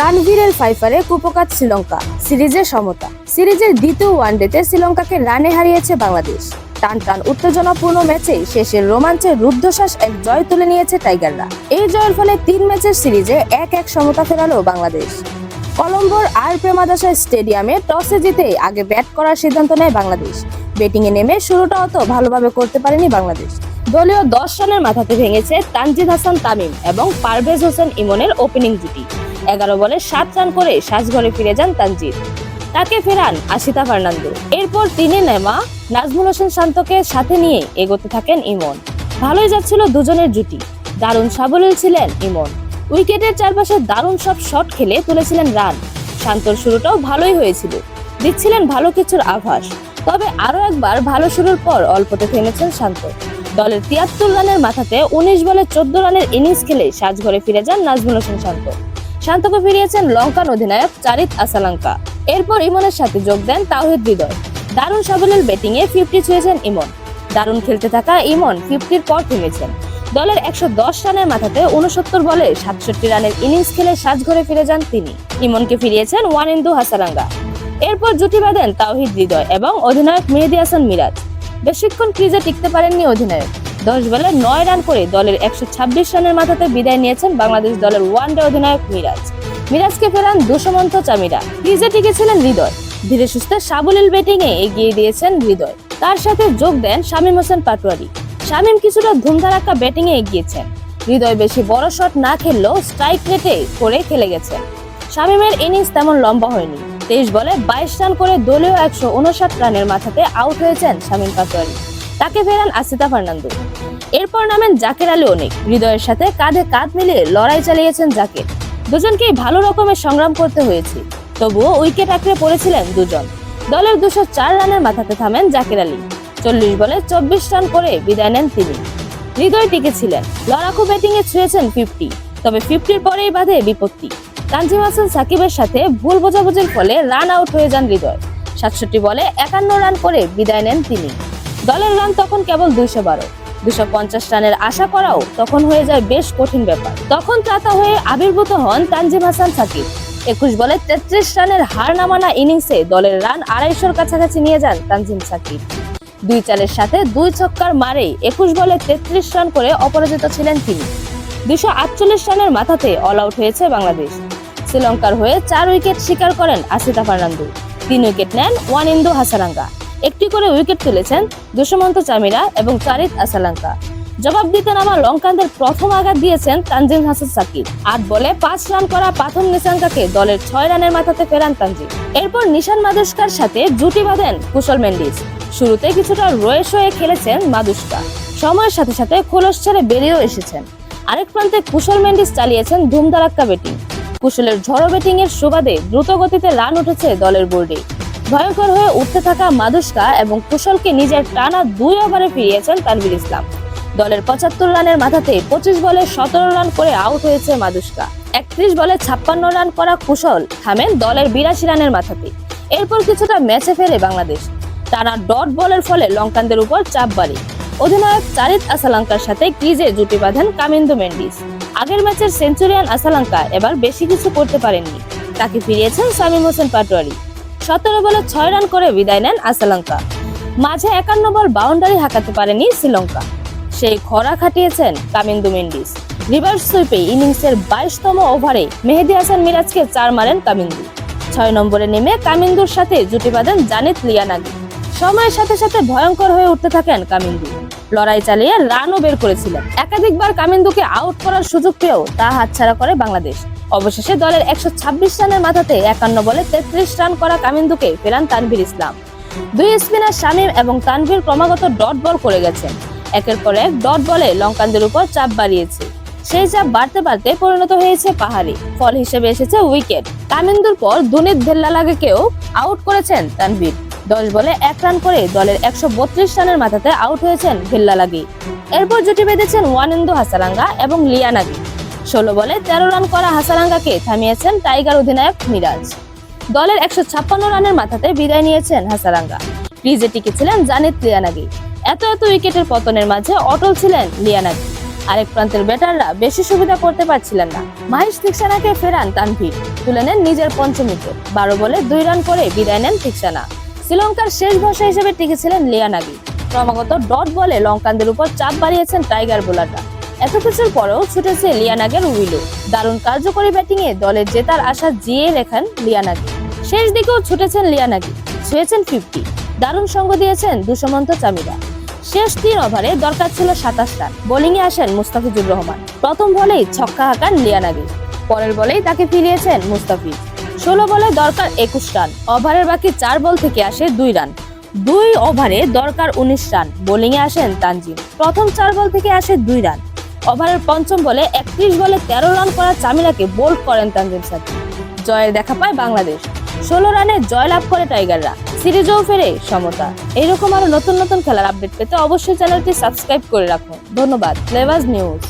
তানভীরের ফাইফারে কুপকাত শ্রীলঙ্কা, সিরিজের সমতা। সিরিজের দ্বিতীয় ওয়ানডেতে শ্রীলঙ্কাকে রানে হারিয়েছে বাংলাদেশ। টান টান উত্তেজনাপূর্ণ ম্যাচে শেষের রোমাঞ্চে রুদ্ধশ্বাস এক জয় তুলে নিয়েছে টাইগাররা। এই জয়ের ফলে তিন ম্যাচের সিরিজে এক এক সমতা ফেরালো বাংলাদেশ। কলম্বোর আর প্রেমাদাসা স্টেডিয়ামে টসে জিতে আগে ব্যাট করার সিদ্ধান্ত নেয় বাংলাদেশ। ব্যাটিংয়ে নেমে শুরুটা অত ভালোভাবে করতে পারেনি বাংলাদেশ। দলীয় দশ রানের মাথাতে ভেঙেছে তানজিদ হাসান তামিম এবং পারভেজ হোসেন ইমনের ওপেনিং জুটি এগারো বলে সাত রান করে সাজঘরে ফিরে যান তানজিদ তাকে ফেরান আশিতা ফার্নান্দো। এরপর তিনি নেমা, নাজমুল হোসেন শান্তকে সাথে নিয়ে এগোতে থাকেন ইমন। ভালোই যাচ্ছিল দুজনের জুটি। দারুণ সাবলীল ছিলেন ইমন। উইকেটের চারপাশে দারুণ সব শট খেলে তুলেছিলেন রান। শান্তর শুরুটাও ভালোই হয়েছিল। দিচ্ছিলেন ভালো কিছুর আভাস। তবে আরও একবার ভালো শুরুর পর অল্পতে থেমেছেন শান্ত। দলের তিয়াত্তর রানের মাথাতে উনিশ বলে চোদ্দ রানের ইনিংস খেলে সাজঘরে ফিরে যান নাজমুল হোসেন শান্ত। শান্তকে ফিরিয়েছেন লঙ্কান অধিনায়ক চারিত আসালাঙ্কা। এরপর ইমনের সাথে যোগ দেন তাওহিদ হৃদয়। দারুণ সাবলীল ব্যাটিংয়ে ফিফটি ছুঁয়েছেন ইমন। দারুণ খেলতে থাকা ইমন ফিফটির পর থেমেছেন। দলের একশো দশ রানের মাথাতে উনসত্তর বলে সাতষট্টি রানের ইনিংস খেলে সাজঘরে ফিরে যান তিনি। ইমনকে ফিরিয়েছেন ওয়ান ওয়ানিন্দু হাসারাঙ্গা এরপর জুটি বাঁধেন তাওহিদ হৃদয় এবং অধিনায়ক মেহেদি হাসান মিরাজ। বেশিক্ষণ ক্রিজে টিকতে পারেননি অধিনায়ক। দশ বলে নয় রান করে দলের একশো ছাব্বিশ রানের মাথাতে বিদায় নিয়েছেন বাংলাদেশ দলের ওয়ানডে অধিনায়ক মিরাজ। মিরাজকে ফেরান দুষ্মন্ত চামিরা। ক্রিজে টিকেছিলেন হৃদয়। ধীরে সুস্থে সাবলীল ব্যাটিংয়ে এগিয়ে দিয়েছেন হৃদয়। তার সাথে যোগ দেন শামীম হোসেন পাটোয়ারি। শামীম কিছুটা ধুমধারাক্কা ব্যাটিংয়ে এগিয়েছেন। হৃদয় বেশি বড় শট না খেললেও স্ট্রাইক রেটে করে খেলে গেছেন। শামীমের ইনিংস তেমন লম্বা হয়নি। তেইশ বলে বাইশ রান করে দলীয় একশো উনষাট রানের মাথাতে আউট হয়েছেন শামীম পাটোয়ারি। তাকে ফেরান আসিতা ফার্নান্দো। এরপর নামেন জাকের আলী অনেক। হৃদয়ের সাথে কাঁধে কাঁধ মিলিয়ে লড়াই চালিয়েছেন জাকের। দুজনকেই ভালো রকমের সংগ্রাম করতে হয়েছে। তবুও উইকেট আঁকড়ে পড়েছিলেন দুজন। দলের দুশো চার রানের মাথাতে থামেন জাকের আলী। চল্লিশ বলে চব্বিশ রান করে বিদায় নেন তিনি। হৃদয় টিকেছিলেন। লড়াকু ব্যাটিং এ ছুঁয়েছেন ফিফটি। তবে ফিফটির পরেই বাধে বিপত্তি। তানজিম হাসান সাকিবের সাথে ভুল বোঝাবুঝির ফলে রান আউট হয়ে যান হৃদয়। সাতষট্টি বলে একান্ন রান করে বিদায় নেন তিনি। দলের রান তখন কেবল দুইশো বারো। দুশো পঞ্চাশ রানের আশা করাও তখন হয়ে যায় বেশ কঠিন ব্যাপার। তখন ত্রাতা হয়ে আবির্ভূত হন তানজিম হাসান সাকিব। একুশ বলে তেত্রিশ রানের হার নামানা ইনিংসে দলের রান আড়াইশোর কাছাকাছি নিয়ে যান তানজিম সাকিব। দুই চালের সাথে দুই ছক্কার মারে একুশ বলে তেত্রিশ রান করে অপরাজিত ছিলেন তিনি। দুশো আটচল্লিশ রানের মাথাতে অল আউট হয়েছে বাংলাদেশ। শ্রীলঙ্কার হয়ে চার উইকেট শিকার করেন আসিতা ফার্নান্দো তিন উইকেট নেন ওয়ানিন্দু হাসারাঙ্গা। একটি করে উইকেট তুলেছেন দুষ্মন্ত চামিরা এবং চারিত আসালাঙ্কা। জবাব দিতে নামা লঙ্কানদের প্রথম আঘাত দিয়েছেন তানজিম হাসান সাকিব। আট বলে পাঁচ রান করা পাথম নিশাঙ্কাকে দলের ছয় রানের মাথাতে ফেরান তানজিম। এরপর নিশান মাদুস্কার সাথে জুটি বাঁধেন কুশল মেন্ডিস। শুরুতে কিছুটা রয়ে সয়ে খেলেছেন মাদুস্কা। সময়ের সাথে সাথে খোলস ছেড়ে বেরিয়েও এসেছেন। আরেক প্রান্তে কুশল মেন্ডিস চালিয়েছেন ধুমধারাক্কা ব্যাটিং। কুশলের ঝড়ো ব্যাটিং এর সুবাদে দ্রুত গতিতে রান উঠেছে দলের বোর্ডে। ভয়ঙ্কর হয়ে উঠতে থাকা মাদুস্কা এবং কুশলকে নিজের টানা দুই ওভারে ফিরিয়েছেন তানভীর ইসলাম। দলের পঁচাত্তর রানের মাথাতে পঁচিশ বলে সতেরো রান করে আউট হয়েছে মাদুস্কা। একত্রিশ বলে ছাপ্পান্ন রান করা কুশল থামেন দলের বিরাশি রানের মাথাতে এরপর কিছুটা ম্যাচে ফেরে বাংলাদেশ। টানা ডট বলের ফলে লঙ্কানদের উপর চাপ বাড়ে। অধিনায়ক চারিত আসালাঙ্কার সাথে ক্রিজে জুটি বাঁধেন কামিন্দু মেন্ডিস। আগের ম্যাচের সেঞ্চুরিয়ান আসালাঙ্কা এবার বেশি কিছু করতে পারেননি। তাকে ফিরিয়েছেন শামীম হোসেন পাটোয়ারি। সতেরো বলে ছয় রান করে বিদায় নেন আসালাঙ্কা। মাঝে একান্ন বল বাউন্ডারি হাঁকাতে পারেনি শ্রীলঙ্কা। সেই খরা খাটিয়েছেন কামিন্দু মেন্ডিস রিভার্স সুইপে ইনিংসের বাইশতম ওভারে মেহেদি হাসান মিরাজকে চার মারেন কামিন্দু। ছয় নম্বরে নেমে কামিন্দুর সাথে জুটি বাঁধেন জানিত লিয়ানাগি। সময়ের সাথে সাথে ভয়ঙ্কর হয়ে উঠতে থাকেন কামিন্দু। লড়াই চালিয়ে রানও বের করেছিলেন। একাধিকবার কামিন্দুকে আউট করার সুযোগ পেয়েও তা হাতছাড়া করে বাংলাদেশ। অবশেষে দলের একশো ছাব্বিশ রানের মাথাতে একান্ন বলে তেত্রিশ রান করা কামিন্দুকে ফেরান তানভীর ইসলাম। দুই স্পিনার শামীম এবং তানভীর ক্রমাগত ডট বল করে গেছেন। একের পর এক ডট বলে লঙ্কানদের উপর চাপ বাড়িয়েছে। সেই চাপ বাড়তে বাড়তে পরিণত হয়েছে পাহাড়ি। ফল হিসেবে এসেছে উইকেট। কামিন্দুর পর দুনিত ভেল্লালাগেকেও আউট করেছেন তানভীর। দশ বলে এক রান করে দলের একশো বত্রিশ রানের মাথাতে আউট হয়েছেন ভেল্লালাগি। এরপর জুটি বেঁধেছেন ওয়ানিন্দু হাসারাঙ্গা এবং লিয়ানাগি। ষোলো বলে তেরো রান করা হাসারাঙ্গাকে থামিয়েছেন টাইগার অধিনায়ক মিরাজ। দলের একশো ছাপ্পান্ন রানের মাথাতে বিদায় নিয়েছেন হাসারাঙ্গা। ক্রিজে টিকেছিলেন জানিত লিয়ানাগি। এত এত উইকেটের পতনের মাঝে অটল ছিলেন লিয়ানাগি। আরেক প্রান্তের ব্যাটাররা বেশি সুবিধা করতে পারছিলেন না। মাহিশ তিকসানাকে ফেরান তানভীর। তুলে নেন নিজের পঞ্চম উইকেট বারো বলে দুই রান করে বিদায় নেন তিকসানা শ্রীলঙ্কার শেষ ভরসা হিসেবে টিকেছিলেন লিয়ানাগি। ক্রমাগত ডট বলে লঙ্কানদের উপর চাপ বাড়িয়েছেন টাইগার বোলাররা। এত কিছুর পরেও ছুটেছে লিয়ানাগের উইলো। দারুণ কার্যকরী ব্যাটিংয়ে দলের জেতার আশা জিয়ে রেখেন লিয়ানাগি। শেষ দিকেও ছুটেছেন লিয়ানাগি, ছুঁয়েছেন ফিফটি। দারুণ সঙ্গ দিয়েছেন দুষ্মন্ত চামিরা। শেষ তিন ওভারে দরকার ছিল সাতাশ রান। বোলিংয়ে আসেন মুস্তাফিজুর রহমান। প্রথম বলেই ছক্কা হাঁকান লিয়ানাগি। পরের বলেই তাকে ফিরিয়েছেন মুস্তাফিজ। ষোলো বলে দরকার একুশ রান। ওভারের বাকি চার বল থেকে আসে দুই রান। দুই ওভারে দরকার উনিশ রান। বোলিংয়ে আসেন তানজিম। প্রথম চার বল থেকে আসে দুই রান। ওভারের পঞ্চম বলে একত্রিশ বলে তেরো রান করা চামিলাকে বোল্ড করেন তানজিম সাকিব জয়ের দেখা পায় বাংলাদেশ। ষোলো রানে জয়লাভ করে টাইগাররা। সিরিজেও ফেরে সমতা। এইরকম আরও নতুন নতুন খেলার আপডেট পেতে অবশ্যই চ্যানেলটি সাবস্ক্রাইব করে রাখুন। ধন্যবাদ। Flavours news.